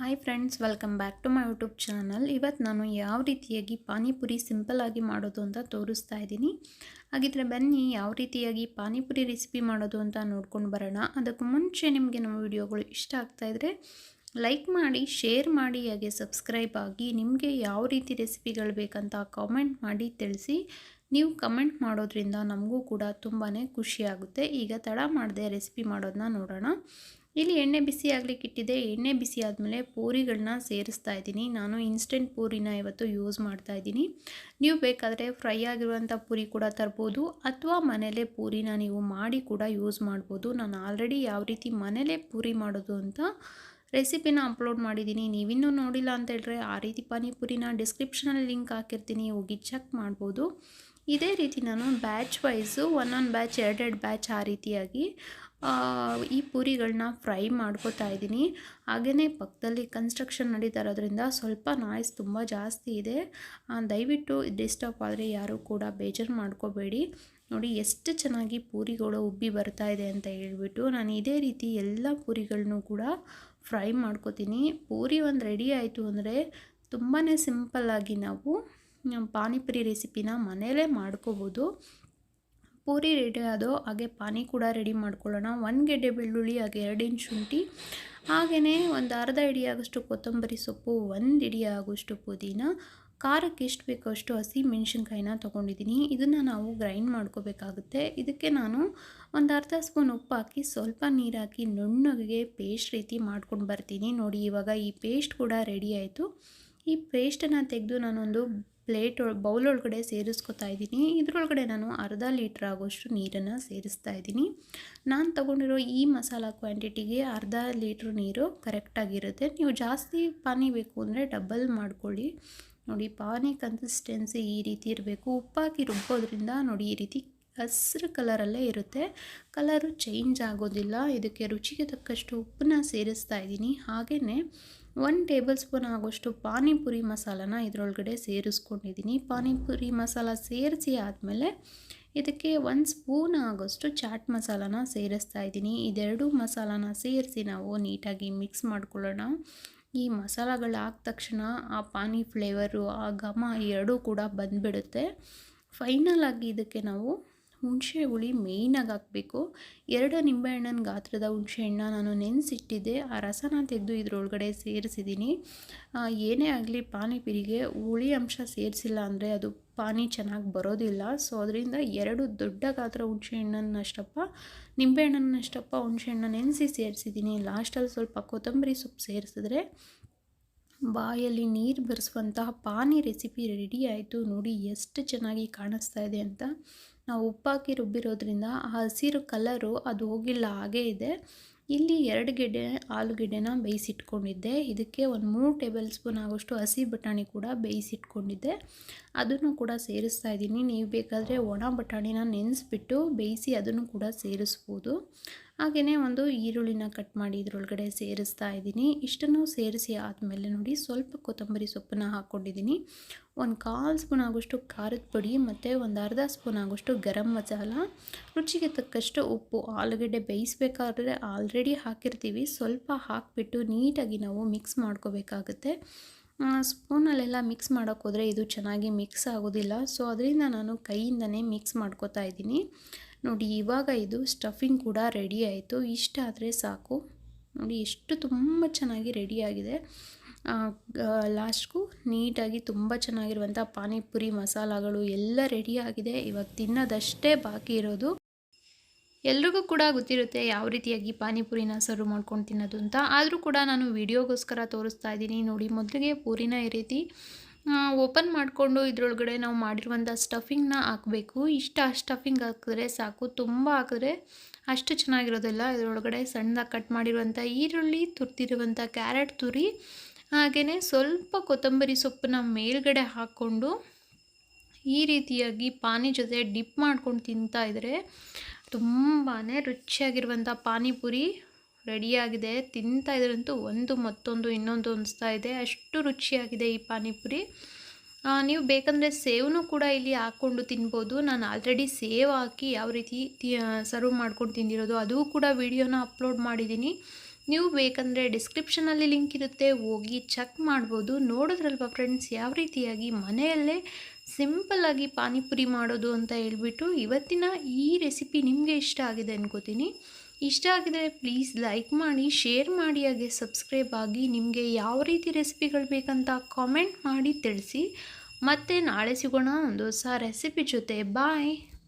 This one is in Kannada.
Hi friends welcome back to my YouTube channel ಇವತ್ತು ನಾನು ಯಾವ ರೀತಿಯಾಗಿ ಪಾನಿಪುರಿ ಸಿಂಪಲ್ಲಾಗಿ ಮಾಡೋದು ಅಂತ ತೋರಿಸ್ತಾ ಇದ್ದೀನಿ. ಹಾಗಿದ್ರೆ ಬನ್ನಿ, ಯಾವ ರೀತಿಯಾಗಿ ಪಾನಿಪುರಿ ರೆಸಿಪಿ ಮಾಡೋದು ಅಂತ ನೋಡ್ಕೊಂಡು ಬರೋಣ. ಅದಕ್ಕೂ ಮುಂಚೆ ನಿಮಗೆ ನಮ್ಮ ವಿಡಿಯೋಗಳು ಇಷ್ಟ ಆಗ್ತಾಯಿದ್ರೆ ಲೈಕ್ ಮಾಡಿ ಶೇರ್ ಮಾಡಿ, ಹಾಗೆ ಸಬ್ಸ್ಕ್ರೈಬ್ ಆಗಿ ನಿಮಗೆ ಯಾವ ರೀತಿ ರೆಸಿಪಿಗಳು ಬೇಕಂತ ಕಾಮೆಂಟ್ ಮಾಡಿ ತಿಳಿಸಿ. ನೀವು ಕಮೆಂಟ್ ಮಾಡೋದ್ರಿಂದ ನಮಗೂ ಕೂಡ ತುಂಬಾ ಖುಷಿಯಾಗುತ್ತೆ ಈಗ ತಡ ಮಾಡದೆ ರೆಸಿಪಿ ಮಾಡೋದನ್ನ ನೋಡೋಣ. ಇಲ್ಲಿ ಎಣ್ಣೆ ಬಿಸಿ ಆಗಲಿಕ್ಕೆ ಇಟ್ಟಿದೆ. ಎಣ್ಣೆ ಬಿಸಿ ಆದಮೇಲೆ ಪೂರಿಗಳನ್ನ ಸೇರಿಸ್ತಾ ಇದ್ದೀನಿ. ನಾನು ಇನ್ಸ್ಟೆಂಟ್ ಪೂರಿನ ಇವತ್ತು ಯೂಸ್ ಮಾಡ್ತಾ ಇದ್ದೀನಿ. ನೀವು ಬೇಕಾದರೆ ಫ್ರೈ ಆಗಿರುವಂಥ ಪೂರಿ ಕೂಡ ತರ್ಬೋದು ಅಥವಾ ಮನೇಲೇ ಪೂರಿನ ನೀವು ಮಾಡಿ ಕೂಡ ಯೂಸ್ ಮಾಡ್ಬೋದು. ನಾನು ಆಲ್ರೆಡಿ ಯಾವ ರೀತಿ ಮನೇಲೇ ಪೂರಿ ಮಾಡೋದು ಅಂತ ರೆಸಿಪಿನ ಅಪ್ಲೋಡ್ ಮಾಡಿದ್ದೀನಿ. ನೀವಿನ್ನೂ ನೋಡಿಲ್ಲ ಅಂತ ಹೇಳಿದ್ರೆ ಆ ರೀತಿ ಪಾನಿಪುರಿನ ಡಿಸ್ಕ್ರಿಪ್ಷನಲ್ಲಿ ಲಿಂಕ್ ಹಾಕಿರ್ತೀನಿ. ಹೋಗಿ ಚೆಕ್ ಮಾಡ್ಬೋದು. ಇದೇ ರೀತಿ ನಾನು ಬ್ಯಾಚ್ ವೈಸು ಒಂದೊಂದು ಬ್ಯಾಚ್ ಎರಡೆರಡು ಬ್ಯಾಚ್ ಆ ರೀತಿಯಾಗಿ ಈ ಪೂರಿಗಳನ್ನ ಫ್ರೈ ಮಾಡ್ಕೋತಾ ಇದ್ದೀನಿ. ಹಾಗೆಯೇ ಪಕ್ಕದಲ್ಲಿ ಕನ್ಸ್ಟ್ರಕ್ಷನ್ ನಡೀತಾ ಇರೋದ್ರಿಂದ ಸ್ವಲ್ಪ ನಾಯ್ಸ್ ತುಂಬ ಜಾಸ್ತಿ ಇದೆ. ದಯವಿಟ್ಟು ಡಿಸ್ಟರ್ಬ್ ಆದರೆ ಯಾರೂ ಕೂಡ ಬೇಜಾರು ಮಾಡ್ಕೋಬೇಡಿ. ನೋಡಿ ಎಷ್ಟು ಚೆನ್ನಾಗಿ ಪೂರಿಗಳು ಉಬ್ಬಿ ಬರ್ತಾ ಇದೆ ಅಂತ ಹೇಳ್ಬಿಟ್ಟು ನಾನು ಇದೇ ರೀತಿ ಎಲ್ಲ ಪೂರಿಗಳನ್ನೂ ಕೂಡ ಫ್ರೈ ಮಾಡ್ಕೋತೀನಿ. ಪೂರಿ ಒಂದು ರೆಡಿ ಆಯಿತು ಅಂದರೆ ತುಂಬಾ ಸಿಂಪಲ್ಲಾಗಿ ನಾವು ಪಾನಿಪುರಿ ರೆಸಿಪಿನ ಮನೇಲೇ ಮಾಡ್ಕೋಬೋದು. ಪೂರಿ ರೆಡಿ ಆದೋ ಹಾಗೆ ಪಾನಿ ಕೂಡ ರೆಡಿ ಮಾಡ್ಕೊಳ್ಳೋಣ. ಒಂದು ಗೆಡ್ಡೆ ಬೆಳ್ಳುಳ್ಳಿ, ಹಾಗೆ ಎರಡು ಇಂಚ್ ಶುಂಠಿ ಹಾಗೆಯೇ ಒಂದು ಅರ್ಧ ಇಡಿ ಆಗೋಷ್ಟು ಕೊತ್ತಂಬರಿ ಸೊಪ್ಪು, ಒಂದು ಇಡಿ ಆಗೋಷ್ಟು ಪುದೀನ ಖಾರಕ್ಕೆ ಎಷ್ಟು ಬೇಕೋ ಅಷ್ಟು ಹಸಿ ಮೆಣಸಿನ್ಕಾಯಿನ ತೊಗೊಂಡಿದ್ದೀನಿ. ಇದನ್ನು ನಾವು ಗ್ರೈಂಡ್ ಮಾಡ್ಕೋಬೇಕಾಗುತ್ತೆ. ಇದಕ್ಕೆ ನಾನು ಒಂದು ಅರ್ಧ ಸ್ಪೂನ್ ಉಪ್ಪು ಹಾಕಿ ಸ್ವಲ್ಪ ನೀರು ಹಾಕಿ ನುಣ್ಣಗೆ ಪೇಸ್ಟ್ ರೀತಿ ಮಾಡ್ಕೊಂಡು ಬರ್ತೀನಿ. ನೋಡಿ, ಇವಾಗ ಈ ಪೇಸ್ಟ್ ಕೂಡ ರೆಡಿ ಆಯಿತು. ಈ ಪೇಸ್ಟನ್ನು ತೆಗೆದು ನಾನೊಂದು ಪ್ಲೇಟ್ ಬೌಲ್ ಒಳಗಡೆ ಸೇರಿಸ್ಕೊತಾ ಇದ್ದೀನಿ. ಇದರೊಳಗಡೆ ನಾನು ಅರ್ಧ ಲೀಟ್ರ್ ಆಗೋಷ್ಟು ನೀರನ್ನು ಸೇರಿಸ್ತಾ ಇದ್ದೀನಿ. ನಾನು ತೊಗೊಂಡಿರೋ ಈ ಮಸಾಲ ಕ್ವಾಂಟಿಟಿಗೆ ಅರ್ಧ ಲೀಟ್ರ್ ನೀರು ಕರೆಕ್ಟಾಗಿರುತ್ತೆ ನೀವು ಜಾಸ್ತಿ ಪಾನಿ ಬೇಕು ಅಂದರೆ ಡಬಲ್ ಮಾಡ್ಕೊಳ್ಳಿ. ನೋಡಿ ಪಾನಿ ಕನ್ಸಿಸ್ಟೆನ್ಸಿ ಈ ರೀತಿ ಇರಬೇಕು. ಉಪ್ಪಾಕಿ ರುಬ್ಬೋದ್ರಿಂದ ನೋಡಿ ಈ ರೀತಿ ಹಸಿರು ಕಲರಲ್ಲೇ ಇರುತ್ತೆ. ಕಲರು ಚೇಂಜ್ ಆಗೋದಿಲ್ಲ. ಇದಕ್ಕೆ ರುಚಿಗೆ ತಕ್ಕಷ್ಟು ಉಪ್ಪನ್ನ ಸೇರಿಸ್ತಾ ಇದ್ದೀನಿ. ಹಾಗೆಯೇ ಒನ್ ಟೇಬಲ್ ಸ್ಪೂನ್ ಆಗೋಷ್ಟು ಪಾನಿಪುರಿ ಮಸಾಲನ ಇದರೊಳಗಡೆ ಸೇರಿಸ್ಕೊಂಡಿದ್ದೀನಿ. ಪಾನಿಪುರಿ ಮಸಾಲ ಸೇರಿಸಿ ಆದಮೇಲೆ ಇದಕ್ಕೆ ಒಂದು ಸ್ಪೂನ್ ಆಗೋಷ್ಟು ಚಾಟ್ ಮಸಾಲಾನ ಸೇರಿಸ್ತಾ ಇದ್ದೀನಿ. ಇದೆರಡು ಮಸಾಲಾನ ಸೇರಿಸಿ ನಾವು ನೀಟಾಗಿ ಮಿಕ್ಸ್ ಮಾಡ್ಕೊಳ್ಳೋಣ. ಈ ಮಸಾಲಗಳು ಹಾಕ ತಕ್ಷಣ ಆ ಪಾನಿ ಫ್ಲೇವರು, ಆ ಘಮ ಎರಡೂ ಕೂಡ ಬಂದುಬಿಡುತ್ತೆ. ಫೈನಲ್ ಆಗಿ ಇದಕ್ಕೆ ನಾವು ಹುಣಸೆ ಹುಳಿ ಮೇಯ್ನಾಗಿ ಹಾಕಬೇಕು. ಎರಡು ನಿಂಬೆಹಣ್ಣಿನ ಗಾತ್ರದ ಹುಣಸೆಹಣ್ಣ ನಾನು ನೆನೆಸಿಟ್ಟಿದ್ದೆ. ಆ ರಸನ ತೆಗೆದು ಇದರೊಳಗಡೆ ಸೇರಿಸಿದ್ದೀನಿ. ಏನೇ ಆಗಲಿ ಪಾನಿಪುರಿಗೆ ಹುಳಿ ಅಂಶ ಸೇರಿಸಿಲ್ಲ ಅಂದರೆ ಅದು ಪಾನಿ ಚೆನ್ನಾಗಿ ಬರೋದಿಲ್ಲ. ಸೊ ಅದರಿಂದ ಎರಡು ದೊಡ್ಡ ಗಾತ್ರ ಹುಣಸೆಹಣ್ಣನ್ನಷ್ಟಪ್ಪ ನಿಂಬೆಹಣ್ಣನ್ನಷ್ಟಪ್ಪ ಹುಣಸೆಹಣ್ಣ ನೆನೆಸಿ ಸೇರಿಸಿದ್ದೀನಿ. ಲಾಸ್ಟಲ್ಲಿ ಸ್ವಲ್ಪ ಕೊತ್ತಂಬರಿ ಸೊಪ್ಪು ಸೇರಿಸಿದ್ರೆ ಬಾಯಲ್ಲಿ ನೀರು ಬೆರೆಸುವಂತಹ ಪಾನಿ ರೆಸಿಪಿ ರೆಡಿ ಆಯಿತು. ನೋಡಿ ಎಷ್ಟು ಚೆನ್ನಾಗಿ ಕಾಣಿಸ್ತಾ ಇದೆ ಅಂತ. ನಾವು ಉಪ್ಪಾಕಿ ರುಬ್ಬಿರೋದ್ರಿಂದ ಆ ಹಸಿರು ಕಲರು ಅದು ಹೋಗಿಲ್ಲ, ಹಾಗೇ ಇದೆ. ಇಲ್ಲಿ ಎರಡು ಗೆಡ್ಡೆ ಆಲೂಗೆಡ್ಡೆನ ಬೇಯಿಸಿಟ್ಕೊಂಡಿದ್ದೆ. ಇದಕ್ಕೆ ಒಂದು ಮೂರು ಟೇಬಲ್ ಸ್ಪೂನ್ ಆಗೋಷ್ಟು ಹಸಿ ಬಟಾಣಿ ಕೂಡ ಬೇಯಿಸಿಟ್ಕೊಂಡಿದ್ದೆ. ಅದನ್ನು ಕೂಡ ಸೇರಿಸ್ತಾ ಇದ್ದೀನಿ. ನೀವು ಬೇಕಾದರೆ ಒಣ ಬಟಾಣಿನ ನೆನೆಸ್ಬಿಟ್ಟು ಬೇಯಿಸಿ ಅದನ್ನು ಕೂಡ ಸೇರಿಸ್ಬೋದು. ಹಾಗೆಯೇ ಒಂದು ಈರುಳ್ಳಿನ ಕಟ್ ಮಾಡಿ ಇದರೊಳಗಡೆ ಸೇರಿಸ್ತಾ ಇದ್ದೀನಿ. ಇಷ್ಟನ್ನು ಸೇರಿಸಿ ಆದಮೇಲೆ ನೋಡಿ ಸ್ವಲ್ಪ ಕೊತ್ತಂಬರಿ ಸೊಪ್ಪನ್ನು ಹಾಕ್ಕೊಂಡಿದ್ದೀನಿ. ಒಂದು ಕಾಲು ಸ್ಪೂನ್ ಆಗೋಷ್ಟು ಖಾರದ ಪುಡಿ ಮತ್ತು ಒಂದು ಅರ್ಧ ಸ್ಪೂನ್ ಆಗೋಷ್ಟು ಗರಂ ಮಸಾಲ. ರುಚಿಗೆ ತಕ್ಕಷ್ಟು ಉಪ್ಪು, ಆಲೂಗಡ್ಡೆ ಬೇಯಿಸ್ಬೇಕಾದ್ರೆ ಆಲ್ರೆಡಿ ಹಾಕಿರ್ತೀವಿ. ಸ್ವಲ್ಪ ಹಾಕಿಬಿಟ್ಟು ನೀಟಾಗಿ ನಾವು ಮಿಕ್ಸ್ ಮಾಡ್ಕೋಬೇಕಾಗುತ್ತೆ. ಸ್ಪೂನಲ್ಲೆಲ್ಲ ಮಿಕ್ಸ್ ಮಾಡೋಕ್ಕೋದ್ರೆ ಇದು ಚೆನ್ನಾಗಿ ಮಿಕ್ಸ್ ಆಗೋದಿಲ್ಲ. ಸೊ ಅದರಿಂದ ನಾನು ಕೈಯಿಂದನೇ ಮಿಕ್ಸ್ ಮಾಡ್ಕೋತಾ ಇದ್ದೀನಿ. ನೋಡಿ, ಇವಾಗ ಇದು ಸ್ಟಫಿಂಗ್ ಕೂಡ ರೆಡಿ ಆಯಿತು. ಇಷ್ಟಾದರೆ ಸಾಕು. ನೋಡಿ, ಎಷ್ಟು ತುಂಬ ಚೆನ್ನಾಗಿ ರೆಡಿಯಾಗಿದೆ ಲಾಸ್ಟ್ಗೂ ನೀಟಾಗಿ ತುಂಬ ಚೆನ್ನಾಗಿರುವಂಥ ಪಾನಿಪುರಿ, ಮಸಾಲಗಳು ಎಲ್ಲ ರೆಡಿಯಾಗಿದೆ ಇವಾಗ ತಿನ್ನೋದಷ್ಟೇ ಬಾಕಿ ಇರೋದು. ಎಲ್ರಿಗೂ ಕೂಡ ಗೊತ್ತಿರುತ್ತೆ ಯಾವ ರೀತಿಯಾಗಿ ಪಾನಿಪುರಿನ ಸರ್ವ್ ಮಾಡ್ಕೊಂಡು ತಿನ್ನೋದು ಅಂತ. ಆದರೂ ಕೂಡ ನಾನು ವಿಡಿಯೋಗೋಸ್ಕರ ತೋರಿಸ್ತಾ ಇದ್ದೀನಿ. ನೋಡಿ, ಮೊದಲಿಗೆ ಪೂರಿನ ಈ ರೀತಿ ಓಪನ್ ಮಾಡಿಕೊಂಡು ಇದರೊಳಗಡೆ ನಾವು ಮಾಡಿರುವಂಥ ಸ್ಟಫಿಂಗ್ನ ಹಾಕಬೇಕು. ಇಷ್ಟ ಸ್ಟಫಿಂಗ್ ಹಾಕಿದ್ರೆ ಸಾಕು. ತುಂಬ ಹಾಕಿದ್ರೆ ಅಷ್ಟು ಚೆನ್ನಾಗಿರೋದಿಲ್ಲ. ಇದರೊಳಗಡೆ ಸಣ್ಣದಾಗಿ ಕಟ್ ಮಾಡಿರುವಂಥ ಈರುಳ್ಳಿ ತುರ್ತಿರುವಂಥ ಕ್ಯಾರೆಟ್, ತುರಿ ಹಾಗೆಯೇ ಸ್ವಲ್ಪ ಕೊತ್ತಂಬರಿ ಸೊಪ್ಪನ್ನ ಮೇಲ್ಗಡೆ ಹಾಕ್ಕೊಂಡು ಈ ರೀತಿಯಾಗಿ ಪಾನಿ ಜೊತೆ ಡಿಪ್ ಮಾಡ್ಕೊಂಡು ತಿಂತಾ ಇದ್ದರೆ ತುಂಬಾ ರುಚಿಯಾಗಿರುವಂಥ ಪಾನಿಪುರಿ ರೆಡಿಯಾಗಿದೆ. ತಿಂತಾ ಇದ್ರಂತೂ ಒಂದು ಮತ್ತೊಂದು, ಇನ್ನೊಂದು ಅನಿಸ್ತಾ ಇದೆ. ಅಷ್ಟು ರುಚಿಯಾಗಿದೆ ಈ ಪಾನಿಪುರಿ. ನೀವು ಬೇಕಂದರೆ ಸೇವನು ಕೂಡ ಇಲ್ಲಿ ಹಾಕ್ಕೊಂಡು ತಿನ್ಬೋದು. ನಾನು ಆಲ್ರೆಡಿ ಸೇವ್ ಹಾಕಿ ಯಾವ ರೀತಿ ಸರ್ವ್ ಮಾಡ್ಕೊಂಡು ತಿಂದಿರೋದು ಅದು ಕೂಡ ವಿಡಿಯೋನ ಅಪ್ಲೋಡ್ ಮಾಡಿದ್ದೀನಿ. ನೀವು ಬೇಕಂದರೆ ಡಿಸ್ಕ್ರಿಪ್ಷನಲ್ಲಿ ಲಿಂಕ್ ಇರುತ್ತೆ, ಹೋಗಿ ಚೆಕ್ ಮಾಡ್ಬೋದು. ನೋಡಿದ್ರಲ್ವ ಫ್ರೆಂಡ್ಸ್, ಯಾವ ರೀತಿಯಾಗಿ ಮನೆಯಲ್ಲೇ ಸಿಂಪಲ್ಲಾಗಿ ಪಾನಿಪುರಿ ಮಾಡೋದು ಅಂತ ಹೇಳ್ಬಿಟ್ಟು ಇವತ್ತಿನ ಈ ರೆಸಿಪಿ ನಿಮಗೆ ಇಷ್ಟ ಆಗಿದೆ ಅನ್ಕೋತೀನಿ. ಇಷ್ಟ ಆಗಿದೆ ಪ್ಲೀಸ್ ಲೈಕ್ ಮಾಡಿ ಶೇರ್ ಮಾಡಿ, ಹಾಗೆ ಸಬ್ಸ್ಕ್ರೈಬ್ ಆಗಿ ನಿಮಗೆ ಯಾವ ರೀತಿ ರೆಸಿಪಿಗಳು ಬೇಕಂತ ಕಾಮೆಂಟ್ ಮಾಡಿ ತಿಳಿಸಿ. ಮತ್ತೆ ನಾಳೆ ಸಿಗೋಣ ಒಂದು ಹೊಸ ರೆಸಿಪಿ ಜೊತೆ. ಬಾಯ್